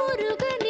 முருகனே.